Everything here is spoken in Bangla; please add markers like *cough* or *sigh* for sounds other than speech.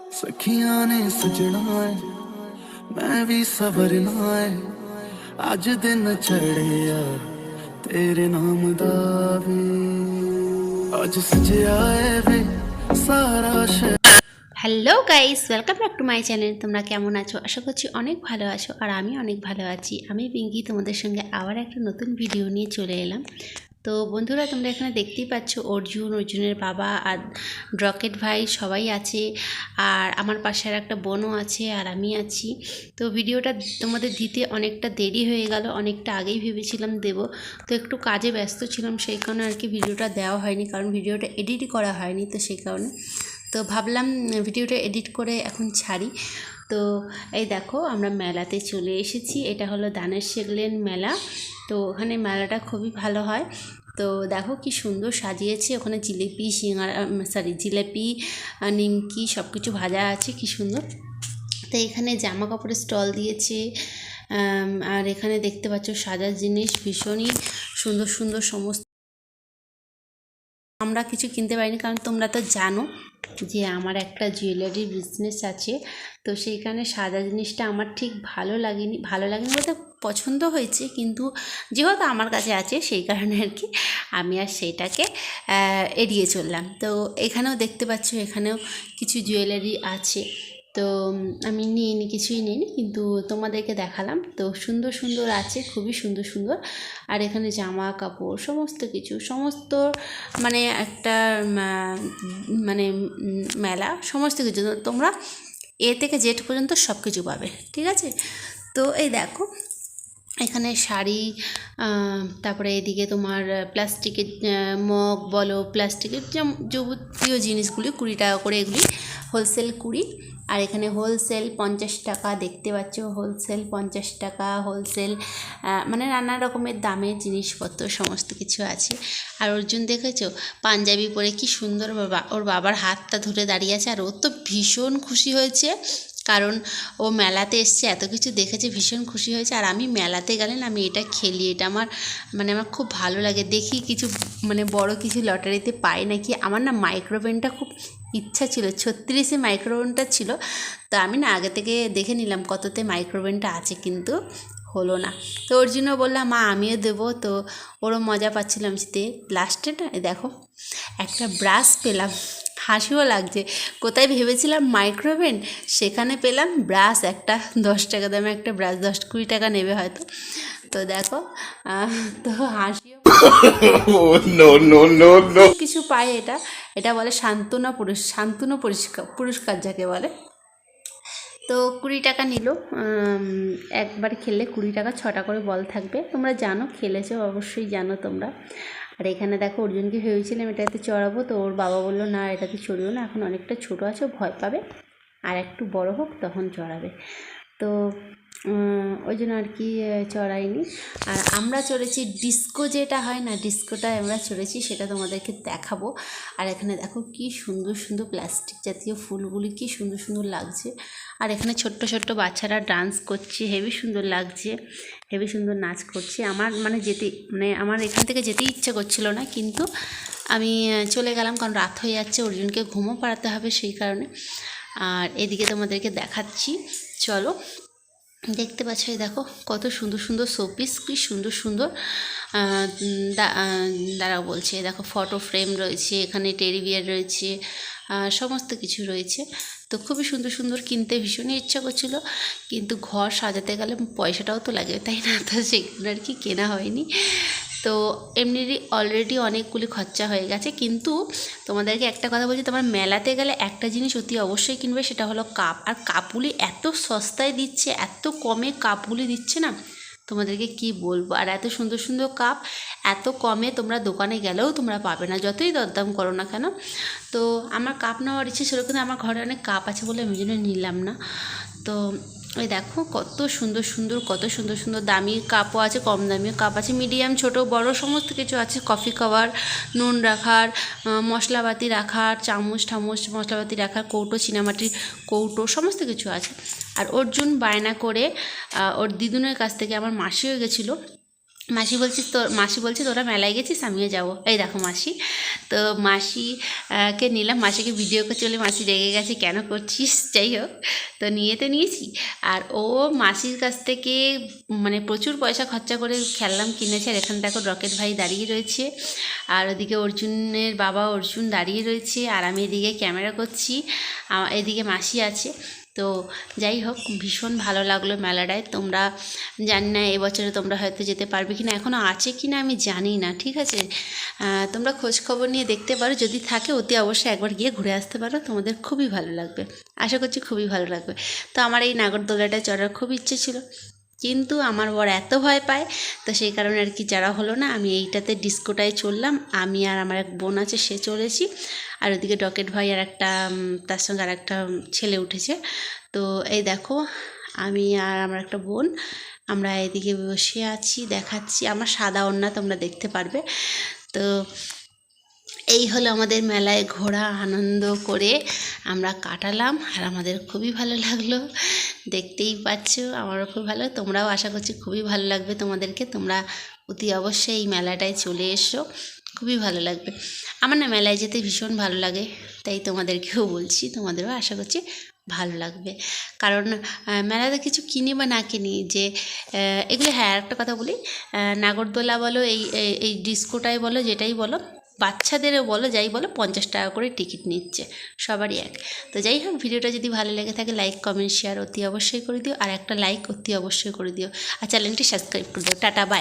ਸਖੀਆਂ ਨੇ ਸਜਣਾ ਏ ਮੈਂ ਵੀ ਸਵਰਨਾ ਏ ਅੱਜ ਦਿਨ ਚੜਿਆ ਤੇਰੇ ਨਾਮ ਦਾ ਵੀ ਅੱਜ ਸਜਿਆ ਏ ਵੇ ਸਾਰਾ ਸ਼ਹਿਰ hello guys welcome back to my channel তোমরা কেমন আছো আশা করছি অনেক ভালো আছো আর আমি অনেক ভালো আছি আমি পিঙ্কি তোমাদের সঙ্গে আবার একটা নতুন ভিডিও নিয়ে চলে এলাম তো বন্ধুরা, তোমরা এখানে দেখতেই পাচ্ছ অর্জুন, অর্জুনের বাবা আর রকেট ভাই সবাই আছে। আর আমার পাশে আর একটা বোনও আছে আর আমি আছি। তো ভিডিওটা তোমাদের দিতে অনেকটা দেরি হয়ে গেল, অনেকটা আগেই ভেবেছিলাম দেব। তো একটু কাজে ব্যস্ত ছিলাম, সেই কারণে আর কি ভিডিওটা দেওয়া হয়নি, কারণ ভিডিওটা এডিট করা হয়নি তো সেই কারণে। তো ভাবলাম ভিডিওটা এডিট করে এখন ছাড়ি। তো এই দেখো আমরা মেলাতে চলে এসেছি। এটা হলো দানের শেগলেন মেলা। তো ওখানে মেলাটা খুবই ভালো হয়। তো দেখো কি সুন্দর সাজিয়েছে। ওখানে জিলিপি, সিঙ্গারা সরি জিলিপি নিমকি সব কিছু ভাজা আছে। কি সুন্দর। তো এখানে জামা কাপড়ের স্টল দিয়েছে। আর এখানে দেখতে পাচ্ছ সাজার জিনিস ভীষণই সুন্দর সুন্দর সমস্ত। আমরা কিছু কিনতে পারিনি, কারণ তোমরা তো জানো। যে আমার একটা জুয়েলারি বিজনেস আছে, তো সেইখানে সাদা জিনিসটা আমার ঠিক ভালো লাগেনি ভালো লাগেনি বলতে পছন্দ হয়েছে, কিন্তু যেহেতু আমার কাছে আছে সেই কারণে আর কি আমি আর সেইটাকে এড়িয়ে চললাম। তো এখানেও দেখতে পাচ্ছ, এখানেও কিছু জুয়েলারি আছে। তো আমি নিইনি, কিছুই নিইনি, কিন্তু তোমাদেরকে দেখালাম। তো সুন্দর সুন্দর আছে, খুবই সুন্দর সুন্দর। আর এখানে জামা, কাপড়, সমস্ত কিছু, সমস্ত মানে একটা মানে মেলা, সমস্ত কিছু। তোমরা এ থেকে জেড পর্যন্ত সব কিছু পাবে, ঠিক আছে? তো এই দেখো, এখানে শাড়ি তারপরে এদিকে তোমার প্লাস্টিকের মগ বলো, প্লাস্টিকের যেম- যাবতীয় জিনিসগুলি কুড়ি টাকা করে এগুলি হোলসেল কুড়ি, আর এখানে হোলসেল পঞ্চাশ টাকা, দেখতে পাচ্ছ হোলসেল পঞ্চাশ টাকা, হোলসেল মানে নানা রকমের দামের জিনিসপত্র, সমস্ত কিছু আছে। আর অর্জুন দেখেছ? পাঞ্জাবি পরে কি সুন্দর ওর বাবার হাতটা ধরে দাঁড়িয়ে আছে, আর ও তো ভীষণ খুশি হয়েছে, কারণ ও মেলাতে এসছে, এত কিছু দেখেছে, ভীষণ খুশি হয়েছে, আর আমি মেলাতে গেলে না, আমি এটা খেলি, এটা আমার মানে আমার খুব ভালো লাগে। দেখি কিছু মানে বড় কিছু লটারিতে পাই নাকি, আমার না মাইক্রোওভেনটা খুব ইচ্ছা ছিল ছত্রিশে মাইক্রোওভেনটা ছিল। তো আমি না আগে থেকে দেখে নিলাম কততে মাইক্রোওভেনটা আছে কিন্তু হলো না। তো ওর জন্য বললাম মা আমিও দেবো। তো ওরও মজা পাচ্ছিলাম জিতে লাস্টে না দেখো একটা ব্রাশ পেলাম। হাসিও লাগছে। কোথায় ভেবেছিলাম মাইক্রোওভেন সেখানে পেলাম ব্রাশ একটা দশ টাকা দামে একটা ব্রাশ দশ কুড়ি টাকা নেবে হয়তো। তো দেখো তো হাসিও *laughs* Oh! কিছু পায় এটা। এটা বলে শান্তনা পুরস্কার সান্ত্বনা পুরস্কার পুরস্কার যাকে বলে। তো কুড়ি টাকা নিল একবার খেললে কুড়ি টাকা, ছটা করে বল থাকবে। তোমরা জানো, খেলেছো, অবশ্যই জানো তোমরা। আর এখানে দেখো, অর্জুনকে ভেবেছিলাম এটাতে চড়াবো, তো ওর বাবা বলল, না, এটাতে চড়িও না, এখন অনেকটা ছোটো আছে ভয় পাবে। আর একটু বড় হোক, তখন চড়াবে। তো ওই জন্য আর কি চড়াইনি। আর আমরা চড়েছি ডিস্কো যেটা হয় না, ডিস্কোটায় আমরা চড়েছি, সেটা তোমাদেরকে দেখাবো। আর এখানে দেখো কি সুন্দর সুন্দর প্লাস্টিক জাতীয় ফুলগুলি, কি সুন্দর সুন্দর লাগছে। আর এখানে ছোট্ট ছোট্ট বাচ্চারা ডান্স করছে, হেভি সুন্দর লাগছে, হেভি সুন্দর নাচ করছে। আমার মানে যেতে মানে আমার এখান থেকে যেতে ইচ্ছে করছিল না, কিন্তু আমি চলে গেলাম, কারণ রাত হয়ে যাচ্ছে, অর্জুনকে ঘুমও পাড়াতে হবে সেই কারণে। আর এদিকে তোমাদেরকে দেখাচ্ছি। চলো দেখতে পাচ্ছ দেখো, কত সুন্দর সুন্দর শোপিস কি সুন্দর সুন্দর দাঁড়াও বলছে দেখো ফটো ফ্রেম রয়েছে, এখানে টেরিবিয়ার রয়েছে সমস্ত কিছু রয়েছে। তো খুবই সুন্দর সুন্দর কিনতে ভীষণই ইচ্ছা করছিল, কিন্তু ঘর সাজাতে গেলে পয়সাটাও তো লাগে, তাই না? তো সেগুলো আর কি কেনা হয়নি। তো এমনি অলরেডি অনেকগুলি খরচা হয়ে গেছে, কিন্তু তোমাদেরকে একটা কথা বলছি, তোমার মেলাতে গেলে একটা জিনিস অতি অবশ্যই কিনবে, সেটা হলো কাপ। আর কাপগুলি এত সস্তায় দিচ্ছে, এত কমে কাপগুলি দিচ্ছে না? তোমাদেরকে কি বলব? আর এত সুন্দর সুন্দর কাপ, এত কমে তোমরা দোকানে গেলেও তোমরা পাবে না, যতই দরদাম করো না কেন। তো আমার কাপ নেওয়ার ইচ্ছে ছিল, কিন্তু আমার ঘরে অনেক কাপ আছে বলে আমি জন্য নিলাম না। তো ওই দেখো কত সুন্দর সুন্দর, কত সুন্দর সুন্দর দামি কাপও আছে, কম দামি কাপ আছে মিডিয়াম ছোট, বড়, সমস্ত কিছু আছে কফি খাওয়ার নুন রাখার মশলাপাতি রাখার, চামচ, ঠামচ, মশলাপাতি রাখার, কৌটো, চিনামাটির কৌটো, সমস্ত কিছু আছে। আর অর্জুন বায়না করে ওর দিদুনের কাছ থেকে আমার মাসিও গেছিল মাসি বলছিস তোর মাসি বলছে তোরা মেলায় গেছিস? আমিও যাব। এই দেখো মাসি। তো মাসি আহ, কে নিলাম? মাসিকে ভিডিও করতে বলে মাসি রেগে গেছে কেন করছিস? যাই হোক তো নিয়ে তো নিয়েছি। আর ও মাসির কাছ থেকে মানে প্রচুর পয়সা খরচা করে খেললাম কিনেছে। আর এখানে দেখো রকেট ভাই দাঁড়িয়ে রয়েছে। আর ওদিকে অর্জুনের বাবা অর্জুন দাঁড়িয়ে রয়েছে। আর আমি এদিকে ক্যামেরা করছি। এদিকে মাসি আছে। তো যাই হোক, ভীষণ ভালো লাগল মেলাটায়। তোমরা জানি না, এবছরে তোমরা হয়তো যেতে পারবে কি না এখনও আছে কি না আমি জানি না, ঠিক আছে? তোমরা খোঁজখবর নিয়ে দেখতে পারো, যদি থাকে অতি অবশ্যই একবার গিয়ে ঘুরে আসতে পারো, তোমাদের খুবই ভালো লাগবে। আশা করছি খুবই ভালো লাগবে। তো আমার এই নাগরদোলাটা চড়ার খুব ইচ্ছে ছিল। কিন্তু আমার বর এত ভয় পায়, তো সেই কারণে আর কি যারা হলো না, আমি এইটাতে ডিস্কোটায় চললাম। আমি আর আমার এক বোন আছে, সে চলেছি আর ওদিকে ডকেট ভাই আর একটা তার সঙ্গে আর একটা ছেলে উঠেছে। তো এই দেখো, আমি আর আমার একটা বোন, আমরা এদিকে বসে আছি, দেখাচ্ছি। আমার সাদা ওড়না তোমরা দেখতে পারবে। তো এই হলো আমাদের মেলায় ঘোরা, আনন্দ করে আমরা কাটালাম। আর আমাদের খুবই ভালো লাগল। দেখতেই পাচ্ছ, আমারও খুব ভালো। তোমরাও আশা করছি খুবই ভালো লাগবে তোমাদেরকে। তোমরা অতি অবশ্যই এই মেলাটায় চলে এসো, খুবই ভালো লাগবে। আমার না মেলায় যেতে ভীষণ ভালো লাগে, তাই তোমাদেরকেও বলছি, তোমাদেরও আশা করছি ভালো লাগবে। কারণ মেলাতে কিছু কিনি বা না কিনি যে এগুলো হ্যাঁ একটা কথা বলি নাগরদোলা বলো, এই, এই- ডিস্কোটাই বলো, যেটাই বলো বাচ্চাদেরও বলো, যাই বলো, পঞ্চাশ টাকা করে টিকিট নিচ্ছে, সবারই এক। তো যাই হোক, ভিডিওটা যদি ভালো লেগে থাকে লাইক কমেন্ট শেয়ার অতি অবশ্যই করে দিও, আর একটা লাইক অতি অবশ্যই করে দিও। আর চ্যানেলটি সাবস্ক্রাইব করে দিও। Tata bye